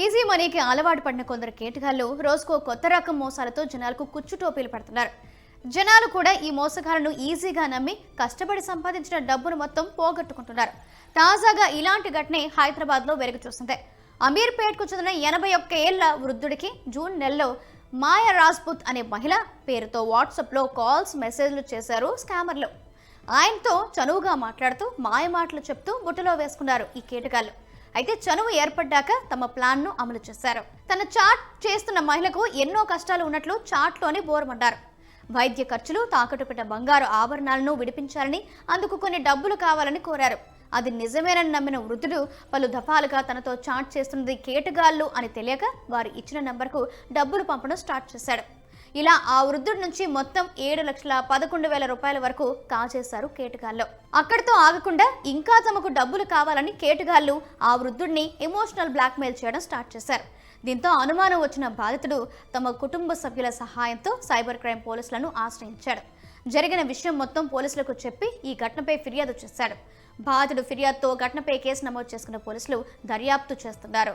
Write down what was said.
Easy మనీకి అలవాటు పడిన కొందరు కేటగాళ్ళు రోజుకో కొత్త రకం మోసాలతో జనాలకు కుచ్చు టోపీలు పడుతున్నారు. జనాలు కూడా ఈ మోసగాలను ఈజీగా నమ్మి కష్టపడి సంపాదించిన డబ్బును మొత్తం పోగొట్టుకుంటున్నారు. తాజాగా ఇలాంటి ఘటనే హైదరాబాద్లో వెలుగు చూసింది అమీర్పేట్కు చెందిన ఎనభై ఒక్క ఏళ్ళ వృద్ధుడికి జూన్ నెలలో మాయా రాజ్పుత్ అనే మహిళ పేరుతో వాట్సాప్లో కాల్స్ మెసేజ్లు చేశారు స్కామర్లు. ఆయనతో చనువుగా మాట్లాడుతూ మాయ మాటలు చెప్తూ బుట్టలో వేసుకున్నారు ఈ కీటకాలు అయితే చనువు ఏర్పడ్డాక తమ ప్లాన్ను అమలు చేశారు. తన చాట్ చేస్తున్న మహిళకు ఎన్నో కష్టాలు ఉన్నట్లు చాట్లోనే బోరమన్నారు వైద్య ఖర్చులు తాకట్టు పెట్టిన బంగారు ఆభరణాలను విడిపించాలని అందుకు కొన్ని డబ్బులు కావాలని కోరారు. అది నిజమేనని నమ్మిన వృద్ధుడు పలు దఫాలుగా తనతో చాట్ చేస్తున్నది కేటగాళ్ళు అని తెలియక వారు ఇచ్చిన నంబర్కు డబ్బులు పంపడం స్టార్ట్ చేశాడు. ఇలా ఆ వృద్ధుడి నుంచి మొత్తం ఏడు లక్షల పదకొండు వేల రూపాయల వరకు కాజేశారు కేటగాళ్ళు. అక్కడితో ఆగకుండా ఇంకా తమకు డబ్బులు కావాలని కేటగాళ్ళు ఆ వృద్ధుడిని ఎమోషనల్ బ్లాక్మెయిల్ చేయడం స్టార్ట్ చేశారు. దీంతో అనుమానం వచ్చిన బాధితుడు తమ కుటుంబ సభ్యుల సహాయంతో సైబర్ క్రైమ్ పోలీసులను ఆశ్రయించాడు. జరిగిన విషయం మొత్తం పోలీసులకు చెప్పి ఈ ఘటనపై ఫిర్యాదు చేశాడు. బాధితుడు ఫిర్యాదుతో ఘటనపై కేసు నమోదు చేసుకున్న పోలీసులు దర్యాప్తు చేస్తున్నారు.